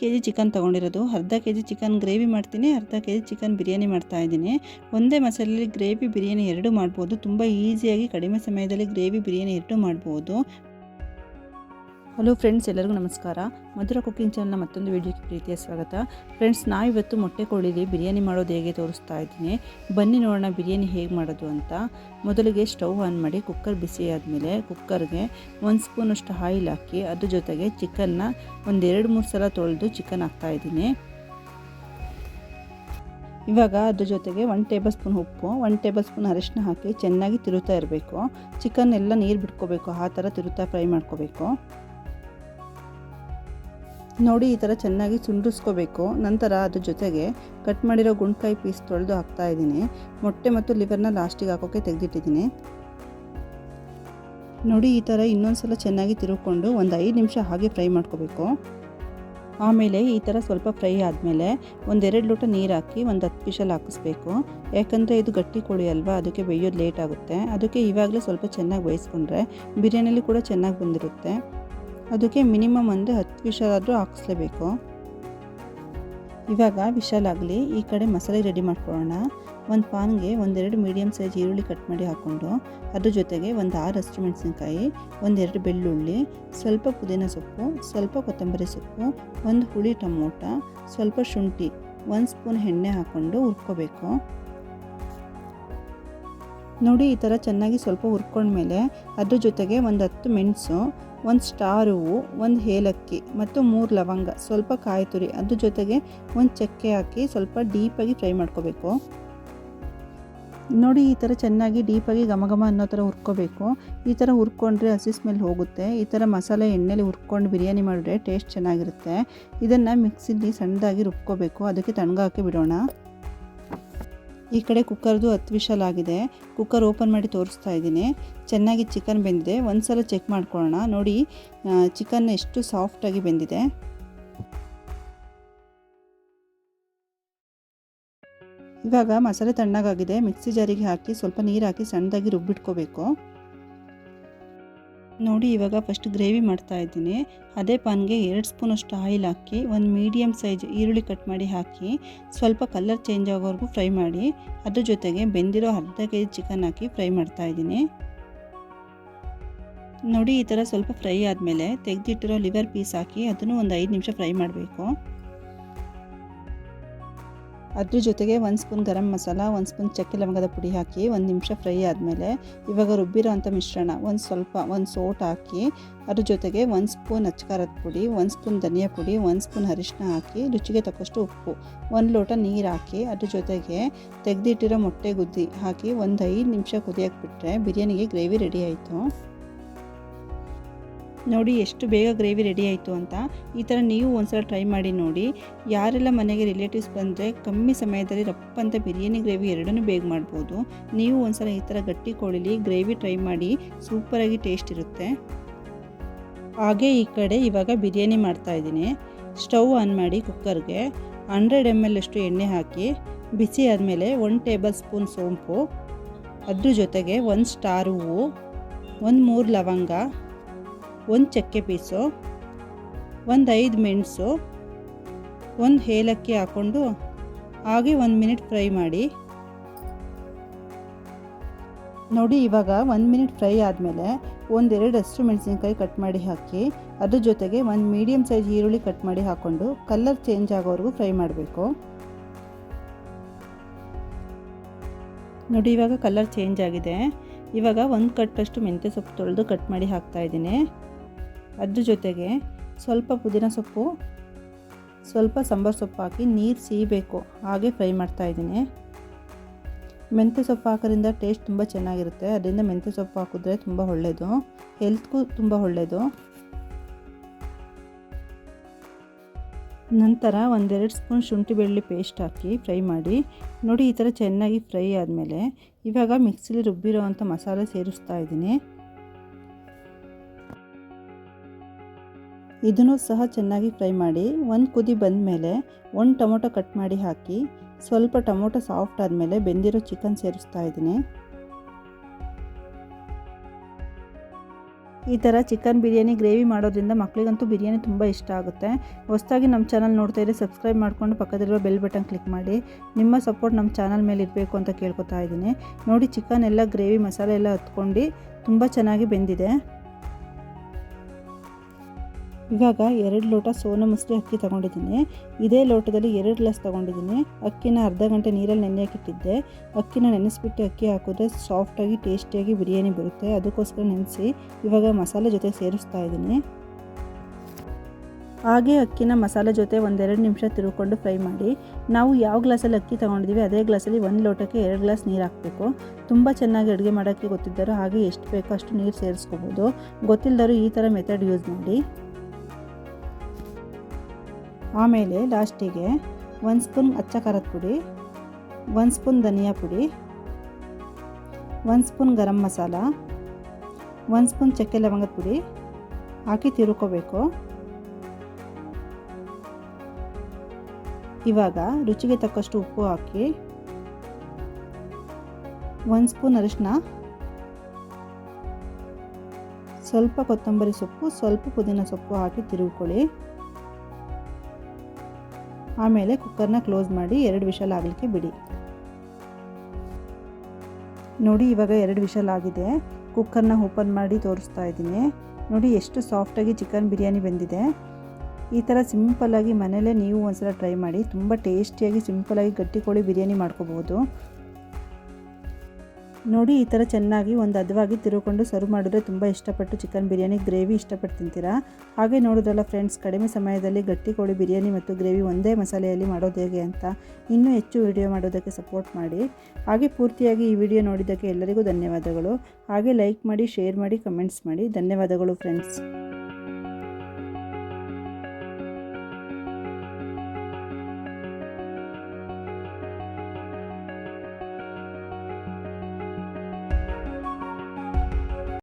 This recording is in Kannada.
K G chicken ತೊಗೊಂಡಿರೋದು. ಅರ್ಧ ಕೆ ಜಿ ಚಿಕನ್ ಗ್ರೇವಿ ಮಾಡ್ತೀನಿ, ಅರ್ಧ ಕೆ ಜಿ ಚಿಕನ್ ಬಿರಿಯಾನಿ ಮಾಡ್ತಾ ಇದ್ದೀನಿ. ಒಂದೇ ಮಸಾಲೆಯಲ್ಲಿ ಗ್ರೇವಿ ಬಿರಿಯಾನಿ ಎರಡು ಮಾಡ್ಬೋದು. ತುಂಬ ಈಸಿಯಾಗಿ ಕಡಿಮೆ ಸಮಯದಲ್ಲಿ ಗ್ರೇವಿ ಬಿರಿಯಾನಿ ಎರಡು ಮಾಡ್ಬೋದು. ಹಲೋ ಫ್ರೆಂಡ್ಸ್, ಎಲ್ಲರಿಗೂ ನಮಸ್ಕಾರ. ಮಧುರ ಕುಕ್ಕಿಂಗ್ ಚಾನಲ್ನ ಮತ್ತೊಂದು ವಿಡಿಯೋಕ್ಕೆ ಪ್ರೀತಿಯ ಸ್ವಾಗತ. ಫ್ರೆಂಡ್ಸ್, ನಾವಿವತ್ತು ಮೊಟ್ಟೆ ಕೋಳಿಲಿ ಬಿರಿಯಾನಿ ಮಾಡೋದು ಹೇಗೆ ತೋರಿಸ್ತಾ ಇದ್ದೀನಿ. ಬನ್ನಿ ನೋಡೋಣ ಬಿರಿಯಾನಿ ಹೇಗೆ ಮಾಡೋದು ಅಂತ. ಮೊದಲಿಗೆ ಸ್ಟವ್ ಆನ್ ಮಾಡಿ ಕುಕ್ಕರ್ ಬಿಸಿ ಆದಮೇಲೆ ಕುಕ್ಕರ್ಗೆ ಒಂದು ಸ್ಪೂನಷ್ಟು ಆಯಿಲ್ ಹಾಕಿ, ಅದ್ರ ಜೊತೆಗೆ ಚಿಕನ್ನ ಒಂದೆರಡು ಮೂರು ಸಲ ತೊಳೆದು ಚಿಕನ್ ಹಾಕ್ತಾಯಿದ್ದೀನಿ ಇವಾಗ ಅದ್ರ ಜೊತೆಗೆ ಒನ್ ಟೇಬಲ್ ಸ್ಪೂನ್ ಉಪ್ಪು ಒನ್ ಟೇಬಲ್ ಸ್ಪೂನ್ ಅರಿಶಿನ ಹಾಕಿ ಚೆನ್ನಾಗಿ ತಿರುತ್ತಾ ಇರಬೇಕು. ಚಿಕನ್ ಎಲ್ಲ ನೀರು ಬಿಟ್ಕೋಬೇಕು, ಆ ಥರ ತಿರುತ್ತಾ ಫ್ರೈ ಮಾಡ್ಕೋಬೇಕು. ನೋಡಿ ಈ ಥರ ಚೆನ್ನಾಗಿ ಸುಂಡಿಸ್ಕೋಬೇಕು ನಂತರ ಅದ್ರ ಜೊತೆಗೆ ಕಟ್ ಮಾಡಿರೋ ಗುಂಡ್ಕಾಯಿ ಪೀಸ್ ತೊಳೆದು ಹಾಕ್ತಾ ಇದ್ದೀನಿ. ಮೊಟ್ಟೆ ಮತ್ತು ಲಿವರ್ನ ಲಾಸ್ಟಿಗೆ ಹಾಕೋಕ್ಕೆ ತೆಗೆದಿಟ್ಟಿದ್ದೀನಿ. ನೋಡಿ ಈ ಥರ ಇನ್ನೊಂದು ಸಲ ಚೆನ್ನಾಗಿ ತಿರುಗಿಕೊಂಡು ಒಂದು ಐದು ನಿಮಿಷ ಹಾಗೆ ಫ್ರೈ ಮಾಡ್ಕೋಬೇಕು. ಆಮೇಲೆ ಈ ಥರ ಸ್ವಲ್ಪ ಫ್ರೈ ಆದಮೇಲೆ ಒಂದೆರಡು ಲೋಟ ನೀರು ಹಾಕಿ ಒಂದು ಹತ್ತು ವಿಷಲ್ ಹಾಕಿಸ್ಬೇಕು. ಯಾಕಂದರೆ ಇದು ಗಟ್ಟಿ ಕೋಳಿ ಅಲ್ವಾ, ಅದಕ್ಕೆ ಬೇಯೋದು ಲೇಟ್ ಆಗುತ್ತೆ. ಅದಕ್ಕೆ ಇವಾಗಲೇ ಸ್ವಲ್ಪ ಚೆನ್ನಾಗಿ ಬೇಯಿಸ್ಕೊಂಡ್ರೆ ಬಿರಿಯಾನಿಲಿ ಕೂಡ ಚೆನ್ನಾಗಿ ಬಂದಿರುತ್ತೆ. ಅದಕ್ಕೆ ಮಿನಿಮಮ್ ಒಂದು ಹತ್ತು ವಿಷಲಾದರೂ ಹಾಕಿಸ್ಲೇಬೇಕು. ಇವಾಗ ವಿಶಾಲಾಗಲಿ ಈ ಕಡೆ ಮಸಾಲೆ ರೆಡಿ ಮಾಡ್ಕೊಳ್ಳೋಣ. ಒಂದು ಪಾನ್ಗೆ ಒಂದೆರಡು ಮೀಡಿಯಮ್ ಸೈಜ್ ಈರುಳ್ಳಿ ಕಟ್ ಮಾಡಿ ಹಾಕ್ಕೊಂಡು, ಅದ್ರ ಜೊತೆಗೆ ಒಂದು ಆರು ಹಸಿರು ಮೆಣಸಿನ್ಕಾಯಿ, ಒಂದೆರಡು ಬೆಳ್ಳುಳ್ಳಿ, ಸ್ವಲ್ಪ ಪುದೀನ ಸೊಪ್ಪು, ಸ್ವಲ್ಪ ಕೊತ್ತಂಬರಿ ಸೊಪ್ಪು, ಒಂದು ಹುಳಿ ಟೊಮೊಟ, ಸ್ವಲ್ಪ ಶುಂಠಿ, ಒಂದು ಸ್ಪೂನ್ ಎಣ್ಣೆ ಹಾಕ್ಕೊಂಡು ಹುರ್ಕೋಬೇಕು. ನೋಡಿ ಈ ಥರ ಚೆನ್ನಾಗಿ ಸ್ವಲ್ಪ ಹುರ್ಕೊಂಡ್ಮೇಲೆ ಅದ್ರ ಜೊತೆಗೆ ಒಂದು ಹತ್ತು ಮೆಣಸು ಒಂದು ಸ್ಟಾರ್ ಹೂವು ಒಂದು ಏಲಕ್ಕಿ ಮತ್ತು ಮೂರು ಲವಂಗ. ಸ್ವಲ್ಪ ಕಾಯಿ ತುರಿ. ಅದ್ರ ಜೊತೆಗೆ ಒಂದು ಚಕ್ಕೆ ಹಾಕಿ ಸ್ವಲ್ಪ ಡೀಪಾಗಿ ಫ್ರೈ ಮಾಡ್ಕೋಬೇಕು. ನೋಡಿ, ಈ ಥರ ಚೆನ್ನಾಗಿ ಡೀಪಾಗಿ ಘಮ ಘಮ ಅನ್ನೋ ಥರ ಹುರ್ಕೋಬೇಕು. ಈ ಥರ ಹುರ್ಕೊಂಡ್ರೆ ಹಸಿ ಸ್ಮೆಲ್ ಹೋಗುತ್ತೆ. ಈ ಥರ ಮಸಾಲೆ ಎಣ್ಣೆಲಿ ಹುರ್ಕೊಂಡು ಬಿರಿಯಾನಿ ಮಾಡಿದ್ರೆ ಟೇಸ್ಟ್ ಚೆನ್ನಾಗಿರುತ್ತೆ. ಇದನ್ನು ಮಿಕ್ಸಿಲಿ ಸಣ್ಣದಾಗಿ ರುಬ್ಕೋಬೇಕು. ಅದಕ್ಕೆ ತಣ್ಗಾಕಿ ಬಿಡೋಣ. ಈ ಕಡೆ ಕುಕ್ಕರ್ದು ಹತ್ತು ವಿಷಲ್ ಆಗಿದೆ. ಕುಕ್ಕರ್ ಓಪನ್ ಮಾಡಿ ತೋರಿಸ್ತಾ ಇದ್ದೀನಿ. ಚೆನ್ನಾಗಿ ಚಿಕನ್ ಬೆಂದಿದೆ. ಒಂದು ಸಲ ಚೆಕ್ ಮಾಡ್ಕೊಳ್ಳೋಣ. ನೋಡಿ ಚಿಕನ್ ಎಷ್ಟು ಸಾಫ್ಟಾಗಿ ಬೆಂದಿದೆ. ಇವಾಗ ಮಸಾಲೆ ತಣ್ಣಗಾಗಿದೆ. ಮಿಕ್ಸಿ ಜಾರಿಗೆ ಹಾಕಿ ಸ್ವಲ್ಪ ನೀರು ಹಾಕಿ ಸಣ್ಣದಾಗಿ ರುಬ್ಬಿಟ್ಕೋಬೇಕು. ನೋಡಿ ಇವಾಗ ಫಸ್ಟ್ ಗ್ರೇವಿ ಮಾಡ್ತಾ ಇದ್ದೀನಿ. ಅದೇ ಪಾನ್ಗೆ ಎರಡು ಸ್ಪೂನಷ್ಟು ಆಯಿಲ್ ಹಾಕಿ, ಒಂದು ಮೀಡಿಯಮ್ ಸೈಜ್ ಈರುಳ್ಳಿ ಕಟ್ ಮಾಡಿ ಹಾಕಿ, ಸ್ವಲ್ಪ ಕಲರ್ ಚೇಂಜ್ ಆಗೋವರೆಗೂ ಫ್ರೈ ಮಾಡಿ. ಅದ್ರ ಜೊತೆಗೆ ಬೆಂದಿರೋ ಅರ್ಧ ಕೆ ಜಿ ಚಿಕನ್ ಹಾಕಿ ಫ್ರೈ ಮಾಡ್ತಾ ಇದ್ದೀನಿ. ನೋಡಿ ಈ ಥರ ಸ್ವಲ್ಪ ಫ್ರೈ ಆದಮೇಲೆ ತೆಗೆದಿಟ್ಟಿರೋ ಲಿವರ್ ಪೀಸ್ ಹಾಕಿ ಅದನ್ನು ಒಂದು ಐದು ನಿಮಿಷ ಫ್ರೈ ಮಾಡಬೇಕು. ಅದ್ರ ಜೊತೆಗೆ ಒಂದು ಸ್ಪೂನ್ ಗರಂ ಮಸಾಲ, ಒಂದು ಸ್ಪೂನ್ ಚಕ್ಕೆ ಲವಂಗದ ಪುಡಿ ಹಾಕಿ ಒಂದು ನಿಮಿಷ ಫ್ರೈ ಆದಮೇಲೆ ಇವಾಗ ರುಬ್ಬಿರೋ ಅಂಥ ಮಿಶ್ರಣ ಒಂದು ಸ್ವಲ್ಪ ಒಂದು ಸೋಟ್ ಹಾಕಿ ಅದ್ರ ಜೊತೆಗೆ ಒಂದು ಸ್ಪೂನ್ ಅಚ್ಕಾರದ ಪುಡಿ, ಒಂದು ಸ್ಪೂನ್ ಧನಿಯಾ ಪುಡಿ, ಒಂದು ಸ್ಪೂನ್ ಅರಿಶಿನ ಹಾಕಿ ರುಚಿಗೆ ತಕ್ಕಷ್ಟು ಉಪ್ಪು, ಒಂದು ಲೋಟ ನೀರು ಹಾಕಿ ಅದ್ರ ಜೊತೆಗೆ ತೆಗೆದಿಟ್ಟಿರೋ ಮೊಟ್ಟೆ ಗುದ್ದಿ ಹಾಕಿ ಒಂದು ಐದು ನಿಮಿಷ ಕುದಿಯೋಕೆ ಬಿಟ್ಟರೆ ಬಿರಿಯಾನಿಗೆ ಗ್ರೇವಿ ರೆಡಿ ಆಯಿತು. ನೋಡಿ ಎಷ್ಟು ಬೇಗ ಗ್ರೇವಿ ರೆಡಿ ಆಯಿತು ಅಂತ ಈ ಥರ ನೀವು ಒಂದ್ಸಲ ಟ್ರೈ ಮಾಡಿ ನೋಡಿ. ಯಾರೆಲ್ಲ ಮನೆಗೆ ರಿಲೇಟಿವ್ಸ್ ಬಂದರೆ ಕಮ್ಮಿ ಸಮಯದಲ್ಲಿ ರಪ್ಪಂತ ಬಿರಿಯಾನಿ ಗ್ರೇವಿ ಎರಡನ್ನೂ ಬೇಗ ಮಾಡ್ಬೋದು. ನೀವು ಒಂದ್ಸಲ ಈ ಥರ ಗಟ್ಟಿ ಕೋಳಿಲಿ ಗ್ರೇವಿ ಟ್ರೈ ಮಾಡಿ ಸೂಪರಾಗಿ ಟೇಸ್ಟ್ ಇರುತ್ತೆ. ಹಾಗೆ ಈ ಕಡೆ ಇವಾಗ ಬಿರಿಯಾನಿ ಮಾಡ್ತಾಯಿದ್ದೀನಿ ಸ್ಟವ್ ಆನ್ ಮಾಡಿ ಕುಕ್ಕರ್ಗೆ. ಹಂಡ್ರೆಡ್ ಎಂ ಎಲ್ ಅಷ್ಟು ಎಣ್ಣೆ ಹಾಕಿ, ಬಿಸಿ ಆದಮೇಲೆ ಒನ್ ಟೇಬಲ್ ಸ್ಪೂನ್ ಸೋಂಪು. ಅದ್ರ ಜೊತೆಗೆ ಒಂದು ಸ್ಟಾರ್ ಹೂವು, ಒಂದು ಮೂರು ಲವಂಗ ಒಂದು ಚಕ್ಕೆ ಪೀಸು, ಒಂದು ಐದು ಮೆಣಸು, ಒಂದು ಏಲಕ್ಕಿ ಹಾಕ್ಕೊಂಡು ಹಾಗೆ ಒಂದು ಮಿನಿಟ್ ಫ್ರೈ ಮಾಡಿ. ನೋಡಿ ಇವಾಗ ಒಂದು ಮಿನಿಟ್ ಫ್ರೈ ಆದಮೇಲೆ ಒಂದೆರಡು ಹಸಿರು ಮೆಣಸಿನ್ಕಾಯಿ ಕಟ್ ಮಾಡಿ ಹಾಕಿ, ಅದ್ರ ಜೊತೆಗೆ ಒಂದು ಮೀಡಿಯಮ್ ಸೈಜ್ ಈರುಳ್ಳಿ ಕಟ್ ಮಾಡಿ ಹಾಕ್ಕೊಂಡು ಕಲರ್ ಚೇಂಜ್ ಆಗೋವರೆಗೂ ಫ್ರೈ ಮಾಡಬೇಕು. ನೋಡಿ ಇವಾಗ ಕಲರ್ ಚೇಂಜ್ ಆಗಿದೆ. ಇವಾಗ ಒಂದು ಕಟ್ಟಷ್ಟು ಮೆಂತ್ಯ ಸೊಪ್ಪು ತೊಳೆದು ಕಟ್ ಮಾಡಿ ಹಾಕ್ತಾಯಿದ್ದೀನಿ ಅದ್ರ ಜೊತೆಗೆ ಸ್ವಲ್ಪ ಪುದೀನ ಸೊಪ್ಪು, ಸ್ವಲ್ಪ ಸಾಂಬಾರು ಸೊಪ್ಪು ಹಾಕಿ ನೀರು ಸೀಬೇಕು. ಹಾಗೆ ಫ್ರೈ ಮಾಡ್ತಾಯಿದ್ದೀನಿ ಮೆಂತ್ಯ ಸೊಪ್ಪು ಹಾಕೋದ್ರಿಂದ ಟೇಸ್ಟ್ ತುಂಬ ಚೆನ್ನಾಗಿರುತ್ತೆ. ಅದರಿಂದ ಮೆಂತ್ಯ ಸೊಪ್ಪು ಹಾಕಿದ್ರೆ ತುಂಬ ಒಳ್ಳೆಯದು ಹೆಲ್ತ್ಗೂ ತುಂಬ ಒಳ್ಳೆಯದು ನಂತರ ಒಂದೆರಡು ಸ್ಪೂನ್ ಶುಂಠಿ ಬೆಳ್ಳುಳ್ಳಿ ಪೇಸ್ಟ್ ಹಾಕಿ ಫ್ರೈ ಮಾಡಿ. ನೋಡಿ ಈ ಥರ ಚೆನ್ನಾಗಿ ಫ್ರೈ ಆದಮೇಲೆ ಇವಾಗ ಮಿಕ್ಸಿಲಿ ರುಬ್ಬಿರೋ ಅಂಥ ಮಸಾಲೆ ಸೇರಿಸ್ತಾ ಇದ್ದೀನಿ. ಇದನ್ನು ಸಹ ಚೆನ್ನಾಗಿ ಫ್ರೈ ಮಾಡಿ ಒಂದು ಕುದಿ ಬಂದ ಮೇಲೆ ಒಂದು ಟೊಮೊಟೊ ಕಟ್ ಮಾಡಿ ಹಾಕಿ ಸ್ವಲ್ಪ ಟೊಮೊಟೊ ಸಾಫ್ಟ್ ಆದಮೇಲೆ ಬೆಂದಿರೋ ಚಿಕನ್ ಸೇರಿಸ್ತಾ ಇದ್ದೀನಿ. ಈ ಥರ ಚಿಕನ್ ಬಿರಿಯಾನಿ ಗ್ರೇವಿ ಮಾಡೋದ್ರಿಂದ ಮಕ್ಕಳಿಗಂತೂ ಬಿರಿಯಾನಿ ತುಂಬ ಇಷ್ಟ ಆಗುತ್ತೆ. ಹೊಸದಾಗಿ ನಮ್ಮ ಚಾನಲ್ ನೋಡ್ತಾ ಇದ್ದರೆ ಸಬ್ಸ್ಕ್ರೈಬ್ ಮಾಡಿಕೊಂಡು ಪಕ್ಕದಲ್ಲಿರುವ ಬೆಲ್ ಬಟನ್ ಕ್ಲಿಕ್ ಮಾಡಿ. ನಿಮ್ಮ ಸಪೋರ್ಟ್ ನಮ್ಮ ಚಾನಲ್ ಮೇಲೆ ಇರಬೇಕು ಅಂತ ಕೇಳ್ಕೊತಾ ಇದ್ದೀನಿ. ನೋಡಿ ಚಿಕನ್ ಎಲ್ಲ ಗ್ರೇವಿ ಮಸಾಲೆ ಎಲ್ಲ ಹತ್ಕೊಂಡು ತುಂಬ ಚೆನ್ನಾಗಿ ಬೆಂದಿದೆ. ಇವಾಗ ಎರಡು ಲೋಟ ಸೋನಾ ಮುಸ್ಲಿ ಅಕ್ಕಿ ತೊಗೊಂಡಿದ್ದೀನಿ. ಇದೇ ಲೋಟದಲ್ಲಿ ಎರಡು ಗ್ಲಾಸ್ ತೊಗೊಂಡಿದ್ದೀನಿ. ಅಕ್ಕಿನ ಅರ್ಧ ಗಂಟೆ ನೀರಲ್ಲಿ ನೆನೆ ಹಾಕಿಟ್ಟಿದ್ದೆ. ಅಕ್ಕಿನ ನೆನೆಸ್ಬಿಟ್ಟು ಅಕ್ಕಿ ಹಾಕಿದ್ರೆ ಸಾಫ್ಟಾಗಿ ಟೇಸ್ಟಿಯಾಗಿ ಬಿರಿಯಾನಿ ಬರುತ್ತೆ. ಅದಕ್ಕೋಸ್ಕರ ನೆನೆಸಿ ಇವಾಗ ಮಸಾಲೆ ಜೊತೆ ಸೇರಿಸ್ತಾ ಇದ್ದೀನಿ. ಹಾಗೆ ಅಕ್ಕಿನ ಮಸಾಲೆ ಜೊತೆ ಒಂದೆರಡು ನಿಮಿಷ ತಿರುಕೊಂಡು ಫ್ರೈ ಮಾಡಿ. ನಾವು ಯಾವ ಗ್ಲಾಸಲ್ಲಿ ಅಕ್ಕಿ ತೊಗೊಂಡಿದ್ದೀವಿ, ಅದೇ ಗ್ಲಾಸಲ್ಲಿ ಒಂದು ಲೋಟಕ್ಕೆ ಎರಡು ಗ್ಲಾಸ್ ನೀರು ಹಾಕಬೇಕು. ತುಂಬ ಚೆನ್ನಾಗಿ ಅಡುಗೆ ಮಾಡೋಕ್ಕೆ ಗೊತ್ತಿದ್ದಾರೋ ಹಾಗೆ ಎಷ್ಟು ಬೇಕೋ ಅಷ್ಟು ನೀರು ಸೇರಿಸ್ಕೋಬೋದು. ಗೊತ್ತಿಲ್ಲದವರು ಈ ಥರ ಮೆಥಡ್ ಯೂಸ್ ಮಾಡಿ. ಆಮೇಲೆ ಲಾಸ್ಟಿಗೆ ಒಂದು ಸ್ಪೂನ್ ಅಚ್ಚ ಖಾರದ ಪುಡಿ, ಒಂದು ಸ್ಪೂನ್ ಧನಿಯಾ ಪುಡಿ, ಒಂದು ಸ್ಪೂನ್ ಗರಂ ಮಸಾಲ, ಒಂದು ಸ್ಪೂನ್ ಚಕ್ಕೆ ಲವಂಗದ ಪುಡಿ ಹಾಕಿ ತಿರುಕೋಬೇಕು. ಇವಾಗ ರುಚಿಗೆ ತಕ್ಕಷ್ಟು ಉಪ್ಪು ಹಾಕಿ ಒಂದು ಸ್ಪೂನ್ ಅರಿಶಿನ ಸ್ವಲ್ಪ ಕೊತ್ತಂಬರಿ ಸೊಪ್ಪು, ಸ್ವಲ್ಪ ಪುದೀನ ಸೊಪ್ಪು ಹಾಕಿ ತಿರುಗಿಕೊಳ್ಳಿ. ಆಮೇಲೆ ಕುಕ್ಕರ್ನ ಕ್ಲೋಸ್ ಮಾಡಿ ಎರಡು ವಿಷಲ್ ಆಗಲಿಕ್ಕೆ ಬಿಡಿ. ನೋಡಿ, ಇವಾಗ ಎರಡು ವಿಷಲ್ ಆಗಿದೆ. ಕುಕ್ಕರ್ನ ಓಪನ್ ಮಾಡಿ ತೋರಿಸ್ತಾ ಇದ್ದೀನಿ. ನೋಡಿ, ಎಷ್ಟು ಸಾಫ್ಟಾಗಿ ಚಿಕನ್ ಬಿರಿಯಾನಿ ಬಂದಿದೆ. ಈ ಥರ ಸಿಂಪಲ್ಲಾಗಿ ಮನೇಲೇ ನೀವು ಒಂದ್ಸಲ ಟ್ರೈ ಮಾಡಿ, ತುಂಬ ಟೇಸ್ಟಿಯಾಗಿ ಸಿಂಪಲ್ಲಾಗಿ ಗಟ್ಟಿ ಕೋಳಿ ಬಿರಿಯಾನಿ ಮಾಡ್ಕೋಬೋದು. ನೋಡಿ ಈ ಥರ ಚೆನ್ನಾಗಿ ಒಂದು ಹದವಾಗಿ ತಿರುಕೊಂಡು ಸರ್ವ್ ಮಾಡಿದ್ರೆ ತುಂಬ ಇಷ್ಟಪಟ್ಟು ಚಿಕನ್ ಬಿರಿಯಾನಿ ಗ್ರೇವಿ ಇಷ್ಟಪಟ್ಟು ತಿಂತೀರಾ? ಹಾಗೆ ನೋಡಿದ್ರಲ್ಲ ಫ್ರೆಂಡ್ಸ್, ಕಡಿಮೆ ಸಮಯದಲ್ಲಿ ಗಟ್ಟಿ ಕೋಳಿ ಬಿರಿಯಾನಿ ಮತ್ತು ಗ್ರೇವಿ ಒಂದೇ ಮಸಾಲೆಯಲ್ಲಿ ಮಾಡೋದು ಹೇಗೆ ಅಂತ ಇನ್ನೂ ಹೆಚ್ಚು ವಿಡಿಯೋ ಮಾಡೋದಕ್ಕೆ ಸಪೋರ್ಟ್ ಮಾಡಿ. ಹಾಗೆ ಪೂರ್ತಿಯಾಗಿ ಈ ವಿಡಿಯೋ ನೋಡಿದ್ದಕ್ಕೆ ಎಲ್ಲರಿಗೂ ಧನ್ಯವಾದಗಳು. ಹಾಗೆ ಲೈಕ್ ಮಾಡಿ, ಶೇರ್ ಮಾಡಿ, ಕಮೆಂಟ್ಸ್ ಮಾಡಿ. ಧನ್ಯವಾದಗಳು ಫ್ರೆಂಡ್ಸ್.